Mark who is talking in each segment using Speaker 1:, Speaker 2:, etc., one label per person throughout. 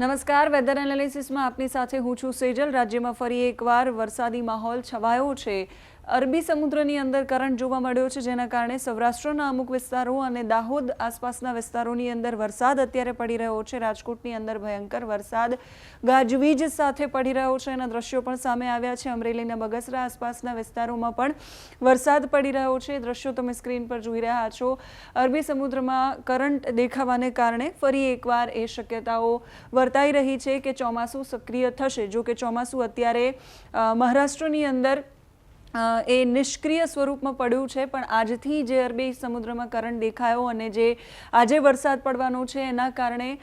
Speaker 1: નમસ્કાર. વેધર એનાલિસિસમાં આપની સાથે હું છું સેજલ. રાજ્યમાં ફરી એકવાર વરસાદી માહોલ છવાયો છે. અરબી સમુદ્રની અંદર કરંટ જોવા મળ્યો છે, જેના કારણે સૌરાષ્ટ્રના અમુક વિસ્તારો અને દાહોદ આસપાસના વિસ્તારોની અંદર વરસાદ અત્યારે પડી રહ્યો છે. રાજકોટની અંદર ભયંકર વરસાદ ગાજવીજ સાથે પડી રહ્યો છે. એના દ્રશ્યો પણ સામે આવ્યા છે. અમરેલીના બગસરા આસપાસના વિસ્તારોમાં પણ વરસાદ પડી રહ્યો છે. દ્રશ્યો તમે સ્ક્રીન પર જોઈ રહ્યા છો. અરબી સમુદ્રમાં કરંટ દેખાવાને કારણે ફરી એકવાર એ શક્યતાઓ વર્તાઈ રહી છે કે ચોમાસું સક્રિય થશે. જો કે ચોમાસું અત્યારે મહારાષ્ટ્રની અંદર એ નિષ્ક્રિય સ્વરૂપમાં પડ્યું છે, પણ આજથી જે અરબી સમુદ્રમાં કરંટ દેખાયો અને જે આજે વરસાદ પડવાનો છે, એના કારણે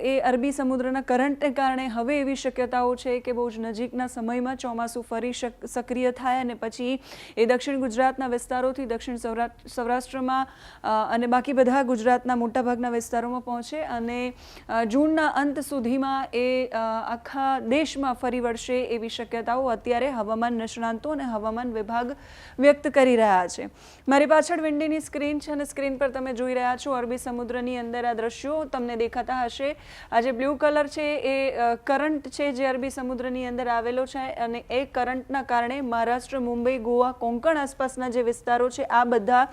Speaker 1: એ અરબી સમુદ્રના કરંટને કારણે હવે એવી શક્યતાઓ છે કે બહુ જ નજીકના સમયમાં ચોમાસું ફરી સક્રિય થાય અને પછી એ દક્ષિણ ગુજરાતના વિસ્તારોથી દક્ષિણ સૌરા- સૌરાષ્ટ્રમાં અને બાકી બધા ગુજરાતના મોટાભાગના વિસ્તારોમાં પહોંચે અને જૂનના અંત સુધીમાં એ આખા દેશમાં ફરી વળશે એવી શક્યતાઓ અત્યારે હવામાન નિષ્ણાંતો અને હવામાન વિભાગ વ્યક્ત કરી રહ્યા છે. મારી પાછળ વિંડીની સ્ક્રીન છે અને સ્ક્રીન પર તમે જોઈ રહ્યા છો અરબી સમુદ્રની અંદર આ દ્રશ્યો તમને દેખાતા હશે. આ જે બ્લુ કલર છે એ કરંટ છે જે અરબી સમુદ્રની અંદર આવેલો છે અને એ કરંટના કારણે મહારાષ્ટ્ર, મુંબઈ, ગોવા, કોંકણ આસપાસના જે વિસ્તારો છે, આ બધા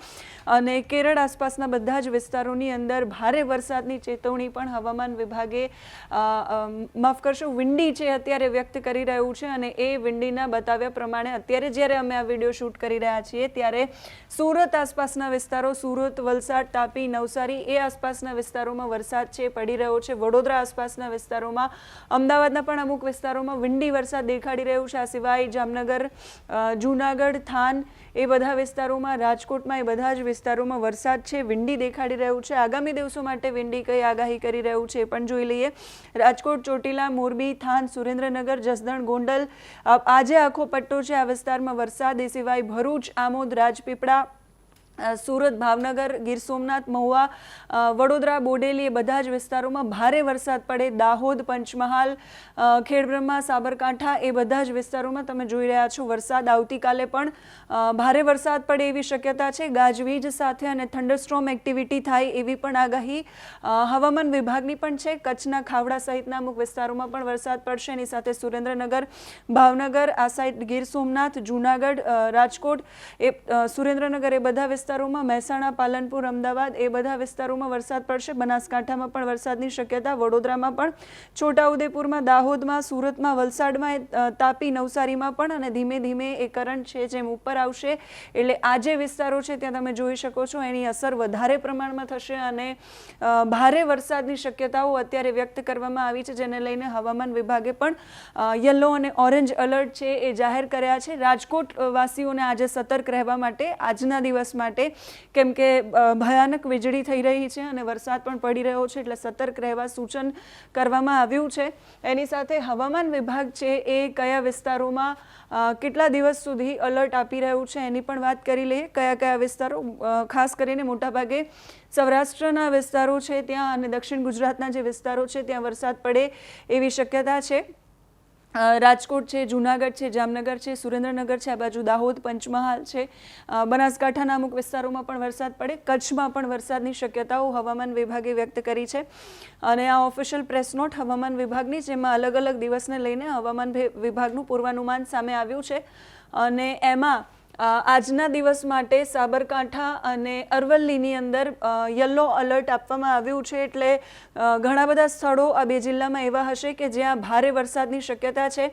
Speaker 1: અને કેરળ આસપાસના બધા જ વિસ્તારોની અંદર ભારે વરસાદની ચેતવણી પણ હવામાન વિભાગે માફ કરશો, વિંડી છે અત્યારે વ્યક્ત કરી રહ્યું છે અને એ વિંડીના બતાવ્યા પ્રમાણે અત્યારે જ્યારે અમે આ વીડિયો શૂટ કરી રહ્યા છીએ, ત્યારે સુરત આસપાસના વિસ્તારો, સુરત, વલસાડ, તાપી, નવસારી એ આસપાસના વિસ્તારોમાં વરસાદ છે, પડી રહ્યો છે. વડોદરા આસપાસના વિસ્તારોમાં, અમદાવાદના પણ અમુક વિસ્તારોમાં વિંડી વરસાદ દેખાડી રહ્યું છે. આ સિવાય જામનગર જૂનાગઢ, થાન એ બધા વિસ્તારોમાં, રાજકોટમાં એ બધા જ વિસ્તારોમાં વરસાદ છે, વિંડી દેખાડી રહ્યું છે. આગામી દિવસો માટે વિંડી કઈ આગાહી કરી રહ્યું છે એ પણ જોઈ લઈએ. રાજકોટ, ચોટીલા, મોરબી, થાન, સુરેન્દ્રનગર, જસદણ, ગોંડલ આજે આખો પટ્ટો છે આ વિસ્તારમાં વરસાદ. એ સિવાય ભરૂચ, આમોદ, રાજપીપળા સુરત, ભાવનગર, ગીર સોમનાથ, મહુવા વડોદરા, બોડેલી એ બધા જ વિસ્તારોમાં ભારે વરસાદ પડે. દાહોદ, પંચમહાલ ખેડબ્રહ્મા, સાબરકાંઠા એ બધા જ વિસ્તારોમાં તમે જોઈ રહ્યા છો વરસાદ. આવતીકાલે પણ ભારે વરસાદ પડે એવી શક્યતા છે. ગાજવીજ સાથે અને થંડરસ્ટ્રોમ એક્ટિવિટી થાય એવી પણ આગાહી હવામાન વિભાગની પણ છે. કચ્છના ખાવડા સહિતના અમુક વિસ્તારોમાં પણ વરસાદ પડશે. એની સાથે સુરેન્દ્રનગર, ભાવનગર, આ સાઈડ ગીર સોમનાથ, જૂનાગઢ રાજકોટ એ સુરેન્દ્રનગર એ બધા વિસ્તારોમાં મહેસાણા, પાલનપુર, અમદાવાદ એ બધા વિસ્તારોમાં વરસાદ પડશે. બનાસકાંઠામાં પણ વરસાદની શક્યતા, વડોદરામાં પણ. છોટાઉદેપુરમાં, દાહોદમાં, સુરતમાં, વલસાડમાં તાપી, નવસારીમાં પણ અને ધીમે ધીમે એ કરંટ છે જેમ ઉપર આવશે. એટલે આ જે વિસ્તારો છે ત્યાં તમે જોઈ શકો છો, એની અસર વધારે પ્રમાણમાં થશે અને ભારે વરસાદની શક્યતાઓ અત્યારે વ્યક્ત કરવામાં આવી છે, જેને લઈને હવામાન વિભાગે પણ યલો અને ઓરેન્જ એલર્ટ છે એ જાહેર કર્યા છે. રાજકોટ વાસીઓને આજે સતર્ક રહેવા માટે આજના દિવસ માટે કેમ કે ભયાનક વીજળી થઈ રહી છે અને વરસાદ પણ પડી રહ્યો છે, એટલે સતર્ક રહેવા સૂચન કરવામાં આવ્યું છે. એની સાથે હવામાન વિભાગ છે એ કયા વિસ્તારોમાં કેટલા દિવસ સુધી અલર્ટ આપી રહ્યું છે એની પણ વાત કરી લઈએ. કયા કયા વિસ્તારો ખાસ કરીને મોટાભાગે સૌરાષ્ટ્રના વિસ્તારો છે ત્યાં અને દક્ષિણ ગુજરાતના જે વિસ્તારો છે ત્યાં વરસાદ પડે એવી શક્યતા છે. રાજકોટ છે, જૂનાગઢ છે, જામનગર છે, સુરેન્દ્રનગર છે, આ બાજુ દાહોદ, પંચમહાલ છે. બનાસકાંઠાના અમુક વિસ્તારોમાં પણ વરસાદ પડે. કચ્છમાં પણ વરસાદની શક્યતાઓ હવામાન વિભાગે વ્યક્ત કરી છે. અને આ ઓફિશિયલ પ્રેસ નોટ હવામાન વિભાગની, જેમાં અલગ અલગ દિવસને લઈને હવામાન વિભાગનું પૂર્વાનુમાન સામે આવ્યું છે. અને એમાં આજના દિવસ માટે સાબરકાંઠા અને અરવલ્લીની અંદર યલો અલર્ટ આપવામાં આવ્યું છે એટલે ઘણા બધા સ્થળો આ બે જિલ્લામાં એવા હશે કે જ્યાં ભારે વરસાદની શક્યતા છે.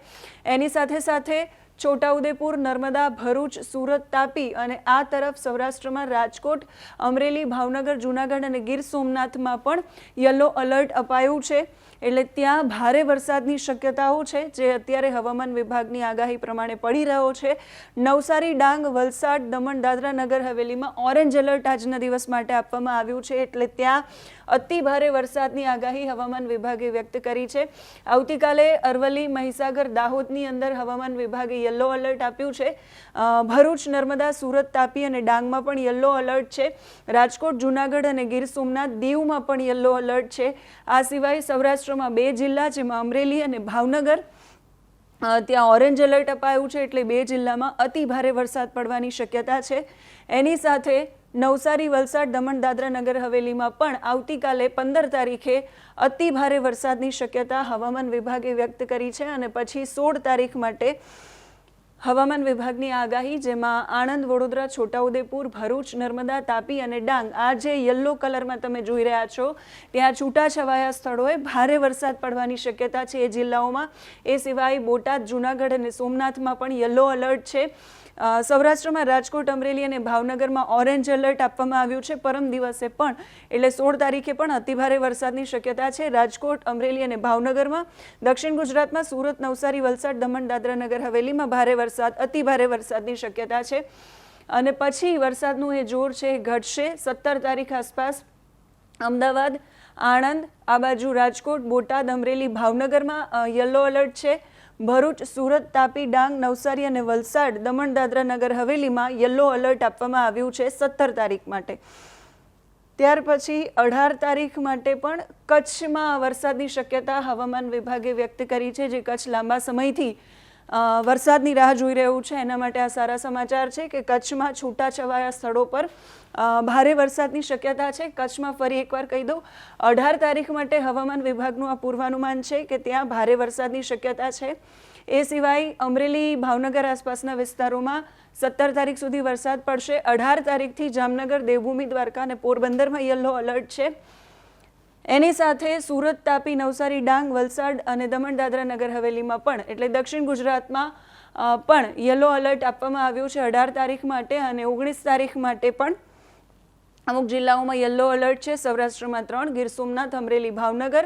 Speaker 1: એની સાથે સાથે છોટાઉદેપુર, નર્મદા, ભરૂચ, સુરત, તાપી અને આ તરફ સૌરાષ્ટ્રમાં રાજકોટ, અમરેલી, ભાવનગર, જૂનાગઢ અને ગીર સોમનાથમાં પણ યલો અલર્ટ અપાયું છે. એટલે ત્યાં ભારે વરસાદની શક્યતાઓ છે, જે અત્યારે હવામાન વિભાગની આગાહી પ્રમાણે પડી રહ્યો છે. નવસારી, ડાંગ, વલસાડ, દમણ, દાદરા નગર, હવેલીમાં ઓરેન્જ એલર્ટ આજના દિવસ માટે આપવામાં આવ્યું છે. એટલે ત્યાં અતિ ભારે વરસાદની આગાહી હવામાન વિભાગે વ્યક્ત કરી છે. આવતીકાલે અરવલ્લી, મહીસાગર, દાહોદની અંદર હવામાન વિભાગે યલો એલર્ટ આપ્યું છે. ભરૂચ, નર્મદા, સુરત, તાપી અને ડાંગમાં પણ યલો એલર્ટ છે. રાજકોટ, જૂનાગઢ અને ગીર સોમનાથ દીવમાં પણ યલો એલર્ટ છે. આ સિવાય સૌરાષ્ટ્રમાં બે જિલ્લા, જેમાં અમરેલી અને ભાવનગર ત્યાં ઓરેન્જ એલર્ટ અપાયું છે એટલે બે જિલ્લામાં અતિ ભારે વરસાદ પડવાની શક્યતા છે. એની સાથે નવસારી, વલસાડ, દમણ, દાદરા નગર હવેલીમાં પણ આવતીકાલે પંદર તારીખે અતિ ભારે વરસાદની શક્યતા હવામાન વિભાગે વ્યક્ત કરી છે અને પછી સોળ તારીખ માટે હવામાન વિભાગની આગાહી, જેમાં આણંદ, વડોદરા, છોટાઉદેપુર, ભરૂચ, નર્મદા, તાપી અને ડાંગ આ જે યલો કલરમાં તમે જોઈ રહ્યા છો. ત્યાં છૂટાછવાયા સ્થળોએ ભારે વરસાદ પડવાની શક્યતા છે એ જિલ્લાઓમાં. એ સિવાય બોટાદ, જૂનાગઢ અને સોમનાથમાં પણ યલો એલર્ટ છે. સૌરાષ્ટ્રમાં રાજકોટ, અમરેલી અને ભાવનગરમાં ઓરેન્જ એલર્ટ આપવામાં આવ્યું છે. પરમ દિવસે પણ, એટલે સોળ તારીખે પણ અતિભારે વરસાદની શક્યતા છે. રાજકોટ, અમરેલી અને ભાવનગરમાં, દક્ષિણ ગુજરાતમાં સુરત, નવસારી, વલસાડ, દમણ દાદરાનગર હવેલીમાં ભારે વરસાદ અતિભારે વરસાદની શક્યતા છે. અને પછી વરસાદનું એ જોર છે એ ઘટશે. સત્તર તારીખ આસપાસ અમદાવાદ, આણંદ, આ બાજુ રાજકોટ, બોટાદ, અમરેલી, ભાવનગરમાં યલો એલર્ટ છે. ભરૂચ, સુરત, તાપી, ડાંગ, નવસારી અને વલસાડ, દમણ, દાદરા નગર, હવેલીમાં યલો એલર્ટ આપવામાં આવ્યું છે સત્તર તારીખ માટે. ત્યાર પછી અઢાર તારીખ માટે પણ કચ્છમાં વરસાદની શક્યતા હવામાન વિભાગે વ્યક્ત કરી છે, જે કચ્છ લાંબા સમયથી વરસાદની રાહ જોઈ રહ્યું છે. એના માટે આ સારા સમાચાર છે કે કચ્છમાં છૂટાછવાયા સ્થળો પર ભારે વરસાદની શક્યતા છે. કચ્છમાં ફરી એકવાર કહી દઉં, અઢાર તારીખ માટે હવામાન વિભાગનું આ પૂર્વાનુમાન છે કે ત્યાં ભારે વરસાદની શક્યતા છે. એ સિવાય અમરેલી, ભાવનગર આસપાસના વિસ્તારોમાં સત્તર તારીખ સુધી વરસાદ પડશે. અઢાર તારીખથી જામનગર, દેવભૂમિ, દ્વારકા અને પોરબંદરમાં યલો એલર્ટ છે. એની સાથે સુરત તાપી, નવસારી, ડાંગ, વલસાડ અને દમણ દાદરા નગર હવેલીમાં પણ, એટલે દક્ષિણ ગુજરાતમાં પણ યલો એલર્ટ આપવામાં આવ્યું છે. અઢાર તારીખ માટે અને ઓગણીસ તારીખ માટે પણ અમુક જિલ્લાઓમાં યલો એલર્ટ છે. સૌરાષ્ટ્રમાં ત્રણ, ગીર સોમનાથ, અમરેલી, ભાવનગર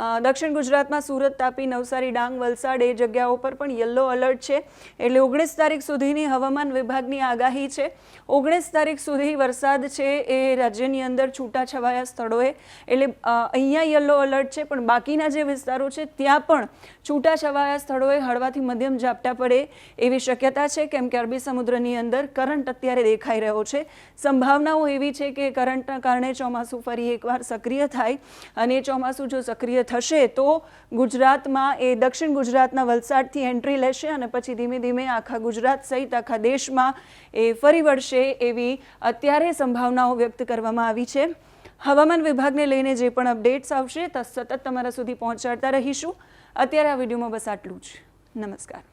Speaker 1: દક્ષિણ ગુજરાતમાં સુરત તાપી નવસારી ડાંગ વલસાડ એ જગ્યાઓ પર પણ યલો એલર્ટ છે. એટલે ઓગણીસ તારીખ સુધીની હવામાન વિભાગની આગાહી છે. ઓગણીસ તારીખ સુધી વરસાદ છે એ રાજ્યની અંદર છૂટાછવાયા સ્થળોએ. એટલે અહીંયા યલો એલર્ટ છે, પણ બાકીના જે વિસ્તારો છે, ત્યાં પણ છૂટાછવાયા સ્થળોએ હળવાથી મધ્યમ ઝાપટા પડે એવી શક્યતા છે. કેમ કે અરબી સમુદ્રની અંદર કરંટ અત્યારે દેખાઈ રહ્યો છે. સંભાવનાઓ એવી છે કે કરંટના કારણે ચોમાસું ફરી એકવાર સક્રિય થાય. અને ચોમાસું જો સક્રિય થશે તો ગુજરાતમાં એ દક્ષિણ ગુજરાતના વલસાડથી એન્ટ્રી લેશે અને પછી ધીમે ધીમે આખા ગુજરાત સહિત આખા દેશમાં એ ફરી વળશે એવી અત્યારે સંભાવનાઓ વ્યક્ત કરવામાં આવી છે. હવામાન વિભાગને લઈને જે પણ અપડેટ્સ આવશે સતત તમારા સુધી પહોંચાડતા રહીશું. અત્યારે આ વિડીયોમાં બસ આટલું જ. નમસ્કાર.